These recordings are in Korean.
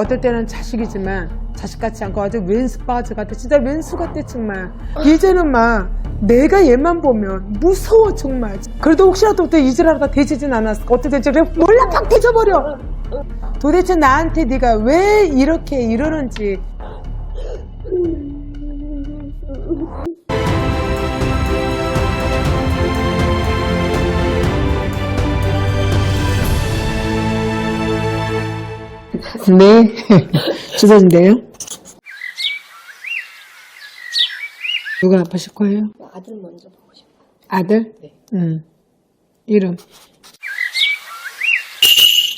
어떨 때는 자식이지만 자식 같지 않고 아주 왼수 빠지 같아. 진짜 왼수 같아 정말. 이제는 막 내가 얘만 보면 무서워 정말. 그래도 혹시라도 또 이질하다 되지진 않았어. 어떻게 될지 몰라 팍 뒤져버려. 도대체 나한테 네가 왜 이렇게 이러는지 네 주사진데요 누가 아프실 거예요? 아들 먼저 보고 싶어요. 아들? 네. 응. 이름.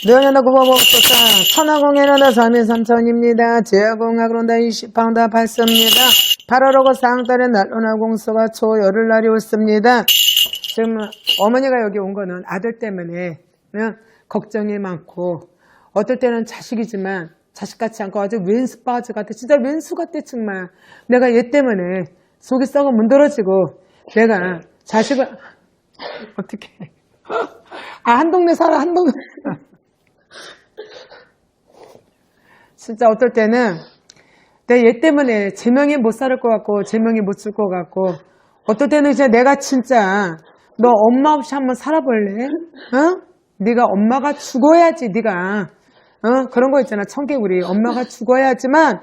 명예나 구보복도사 천하공예나다 삼인삼천입니다. 제야공학론다 이시방다 발습니다. 8월하고 상달에 날로나 공소가 초열흘 날이 없습니다. 지금 어머니가 여기 온 거는 아들 때문에 그냥 걱정이 많고 어떨 때는 자식이지만 자식 같지 않고 아주 왼수 빠지 같아. 진짜 왼수 같아 정말. 내가 얘 때문에 속이 썩어 문드러지고 내가 자식을 어떻게 아 한 동네 살아 한 동네 진짜 어떨 때는 내 얘 때문에 제명이 못 살을 것 같고 제명이 못 줄 것 같고 어떨 때는 진짜 내가 진짜 너 엄마 없이 한번 살아볼래? 어? 네가 엄마가 죽어야지 네가 어? 그런 거 있잖아 청개구리 엄마가 죽어야지만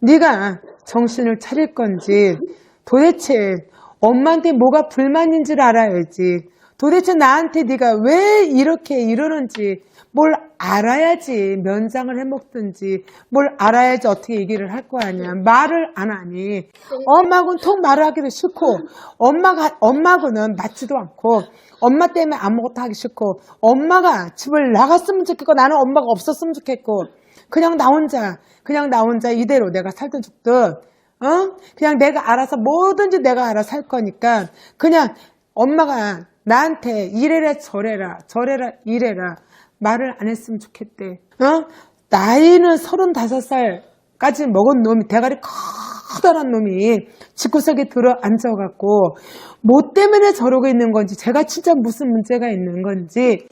네가 정신을 차릴 건지 도대체 엄마한테 뭐가 불만인지를 알아야지 도대체 나한테 네가 왜 이렇게 이러는지 뭘 알아야지 면장을 해먹든지 뭘 알아야지 어떻게 얘기를 할 거 아니야. 말을 안 하니. 엄마하고는 통 말을 하기도 싫고 엄마가 엄마하고는 맞지도 않고 엄마 때문에 아무것도 하기 싫고 엄마가 집을 나갔으면 좋겠고 나는 엄마가 없었으면 좋겠고 그냥 나 혼자 그냥 나 혼자 이대로 내가 살든 죽든 어? 그냥 내가 알아서 뭐든지 내가 알아서 살 거니까 그냥 엄마가 나한테 이래라 저래라 저래라 이래라 말을 안 했으면 좋겠대. 어? 나이는 서른다섯 살까지 먹은 놈이 대가리 커다란 놈이 집구석에 들어 앉아갖고 뭐 때문에 저러고 있는 건지 제가 진짜 무슨 문제가 있는 건지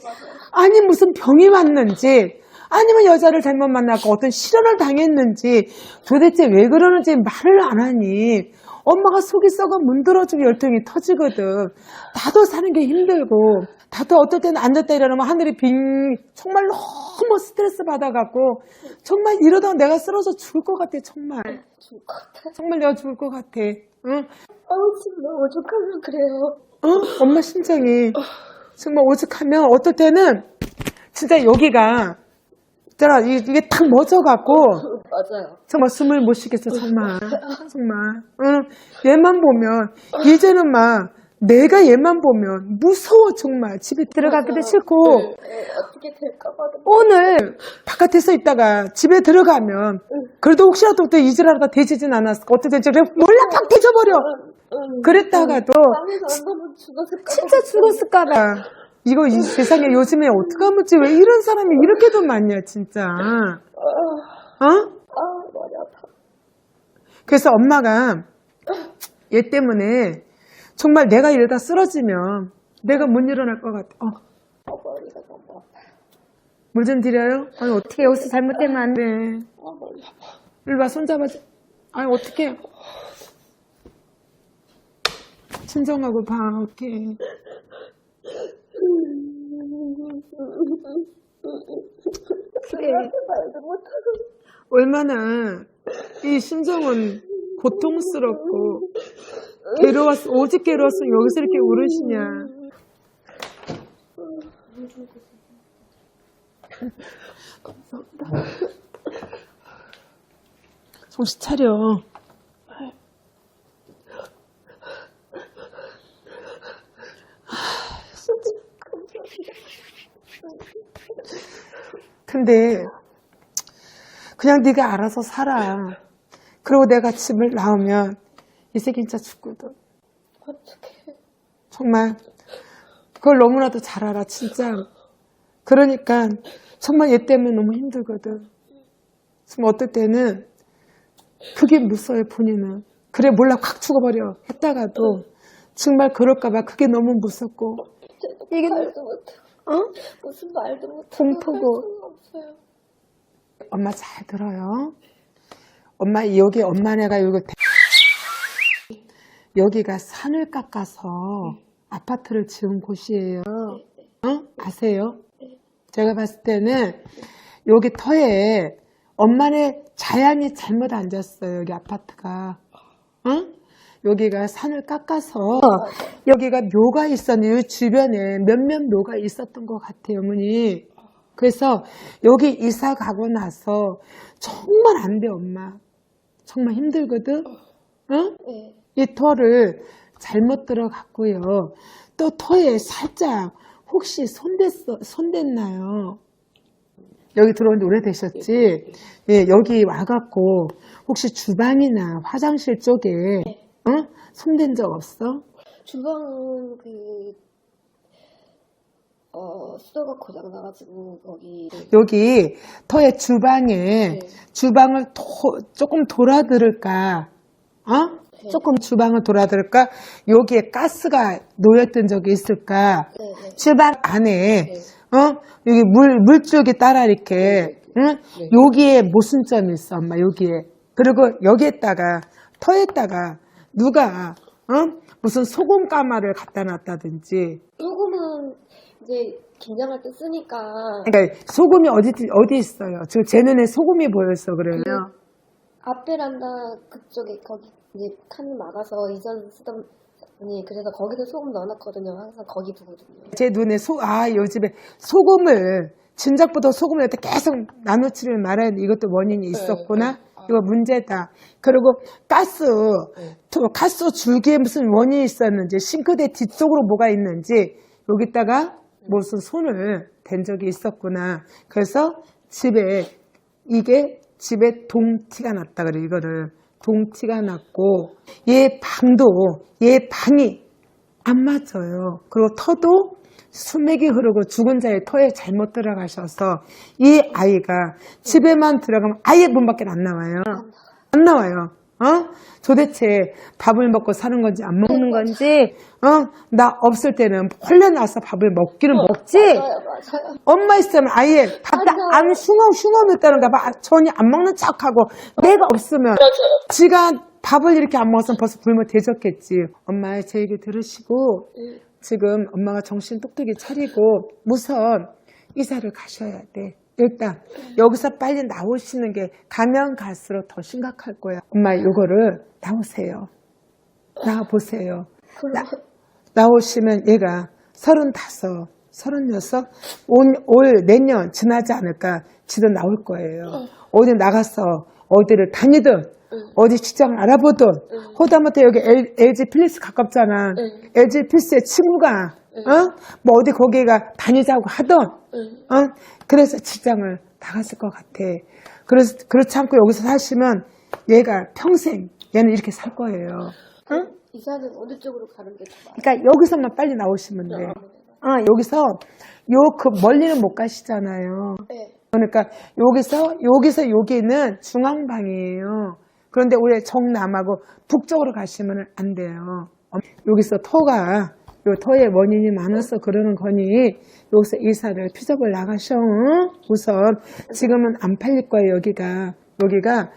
아니 무슨 병이 왔는지 아니면 여자를 잘못 만나고 어떤 실현을 당했는지 도대체 왜 그러는지 말을 안 하니 엄마가 속이 썩어 문드러지고 열통이 터지거든 나도 사는 게 힘들고 나도 어떨 때는 앉았다 일어나면 하늘이 빙 정말 너무 스트레스 받아갖고 정말 이러다가 내가 쓰러져 죽을 것 같아 정말 죽을 것 같아. 정말 내가 죽을 것 같아 응? 아우, 지금 너무 오죽하면 그래요. 어? 엄마 심장이 정말 오죽하면 어떨 때는 진짜 여기가 있잖아 이- 이게 탁 멎어갖고 맞아요. 정말 숨을 못 쉬겠어 정말 정말 응 얘만 보면 이제는 막 내가 얘만 보면 무서워 정말. 집에 들어가기도. 싫고. 네, 네, 어떻게 될까봐. 오늘 바깥에서 있다가 집에 들어가면 그래도 혹시라도 또 이질하다 되지진 않았어 어떻게 될지 몰라 팍 뒤져버려. 응. 그랬다가도 진짜 죽었을까봐. 이거 이 세상에 요즘에 어떡하면지? 왜 이런 사람이 이렇게도 많냐 진짜. 아, 어? 아, 머리 아파. 그래서 엄마가 얘 때문에 정말 내가 이러다 쓰러지면 내가 못 일어날 것 같아. 어, 아, 머리가 너무 아파. 물 좀 드려요? 아니, 어떻게 여기서 잘못되면 안 돼. 아, 머리 아파. 일로 와, 손잡아줘. 아니, 어떻게. 친정하고 봐, 어떻게. 그래. 얼마나 이 심정은 고통스럽고 괴로웠, 오직 괴로웠으면 여기서 이렇게 울으시냐. 정신 차려. 근데 그냥 네가 알아서 살아. 그리고 내가 집을 나오면 이 새끼 진짜 죽거든. 어떡해. 정말 그걸 너무나도 잘 알아 진짜. 그러니까 정말 얘 때문에 너무 힘들거든. 정말 어떨 때는 그게 무서워요 본인은. 그래 몰라 확 죽어버려 했다가도 정말 그럴까봐 그게 너무 무섭고 이게 말도 못해. 어? 무슨 말도 못해. 공포고. 엄마 잘 들어요. 엄마 여기 엄마네가 여기 대- 여기가 산을 깎아서 아파트를 지은 곳이에요. 어? 아세요? 제가 봤을 때는 여기 터에 엄마네 자연이 잘못 앉았어요. 여기 아파트가. 응? 여기가 산을 깎아서 여기가 묘가 있었는데 이 주변에 몇몇 묘가 있었던 것 같아요, 어머니. 그래서 여기 이사 가고 나서 정말 안 돼, 엄마. 정말 힘들거든? 응? 네. 이 터를 잘못 들어갔고요. 또 터에 살짝 혹시 손댔어, 손댔나요? 여기 들어온 지 오래되셨지? 예, 여기 와갖고 혹시 주방이나 화장실 쪽에 어? 손댄 적 없어? 주방은 그, 어, 수도가 고장나가지고, 거기. 여기 터의 주방에 네. 주방을 도- 조금 돌아들을까? 어? 네. 조금 주방을 돌아들을까? 여기에 가스가 놓였던 적이 있을까? 네, 네. 주방 안에 네. 어 여기 물 물줄기 따라 이렇게 응? 여기에 모순점이 있어 엄마 여기에 그리고 여기에다가 터에다가 누가 어 무슨 소금 가마를 갖다 놨다든지 소금은 이제 김장할 때 쓰니까, 그러니까 소금이 어디 어디 있어요 지금 제 눈에 소금이 보였어 그래요 앞 베란다 그쪽에 거기 이제 칸 막아서 이전 쓰던 분이 그래서 거기서 소금 넣어놨거든요. 항상 거기 두거든요. 제 눈에 소 아요 집에 소금을 진작부터 소금을 이렇게 계속 말아야 돼 이것도 원인이 있었구나. 이거 문제다. 그리고 가스 또 가스 줄기에 무슨 원인이 있었는지 싱크대 뒤쪽으로 뭐가 있는지 여기다가 무슨 손을 댄 적이 있었구나. 그래서 집에 이게 집에 동티가 났다 그래 이거를 동티가 났고 얘 방도 얘 방이 안 맞아요. 그리고 터도 수맥이 흐르고 죽은 자의 터에 잘못 들어가셔서 이 아이가 집에만 들어가면 아예 문 밖에 안 나와요. 안 나와요. 어? 도대체 밥을 먹고 사는 건지 안 먹는 건지, 어? 나 없을 때는 홀려 나와서 밥을 먹기는 먹지. 맞아요, 맞아요. 엄마 있으면 아예 밥도 맞아. 안 숭얼숭얼 했다는가 봐. 전혀 안 먹는 척하고 내가 없으면 지가 밥을 이렇게 안 먹었으면 벌써 굶어 대졌겠지. 엄마 제 얘기 들으시고 응. 지금 엄마가 정신 똑똑히 차리고 우선 이사를 가셔야 돼. 일단 여기서 빨리 나오시는 게 가면 갈수록 더 심각할 거야. 엄마 요거를 나오세요. 나와 보세요. 나, 나오시면 얘가 서른다섯, 서른여섯, 올, 올 내년 지나지 않을까 지도 나올 거예요. 어디 나가서 어디를 다니든 어디 직장을 알아보든 호다못해 여기 L, LG 필리스 가깝잖아. 응. LG 필스의 친구가 어? 뭐 어디 거기가 다니자고 응. 어? 그래서 직장을 나갔을 것 같아. 그래서 그렇지 않고 여기서 사시면 얘가 평생 얘는 이렇게 살 거예요. 응? 이사는 어느 쪽으로 가는 게 좋아요? 그러니까 여기서만 빨리 나오시면 돼. 아, 여기서 요 그 멀리는 못 가시잖아요. 네. 그러니까 여기서 여기서 여기는 중앙방이에요. 그런데 우리 정남하고 북쪽으로 가시면 안 돼요. 엄- 여기서 터가 요 터의 원인이 많아서 그러는 거니 여기서 이사를 피접을 나가셔. 응? 우선 지금은 안 팔릴 거예요. 여기가 여기가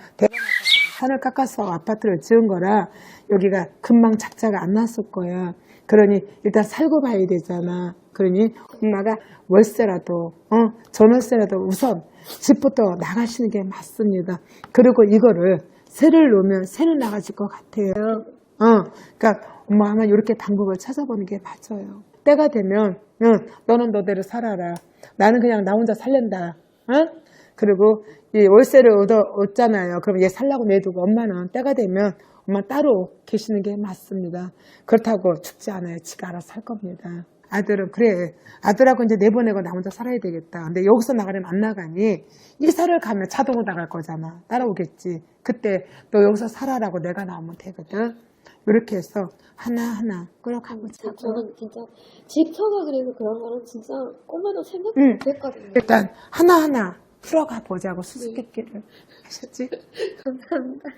산을 깎아서 아파트를 지은 거라 여기가 금방 작자가 안 났을 거야. 그러니 일단 살고 봐야 되잖아. 그러니 엄마가 월세라도 어 전월세라도 우선 집부터 나가시는 게 맞습니다. 그리고 이거를 새를 놓으면 새는 나가질 것 같아요. 어, 그러니까 엄마 아마 이렇게 방법을 찾아보는 게 맞아요. 때가 되면 응, 너는 너대로 살아라. 나는 그냥 나 혼자 살련다. 응? 그리고 이 월세를 얻어, 얻잖아요. 그럼 얘 살라고 내두고 엄마는 때가 되면 엄마 따로 계시는 게 맞습니다. 그렇다고 죽지 않아요. 지가 알아서 살 겁니다. 아들은 그래 아들하고 이제 내보내고 나 혼자 살아야 되겠다. 근데 여기서 나가려면 안 나가니 이사를 가면 자동으로 나갈 거잖아. 따라오겠지. 그때 너 여기서 살아라고 내가 나오면 되거든. 이렇게 해서 하나하나 끌어가고 자고 저는 진짜 집터가 그래서 그런 거는 진짜 꿈에도 생각 응. 못했거든요. 일단 하나하나 풀어가 보자고 수수께끼를 하셨지? 감사합니다.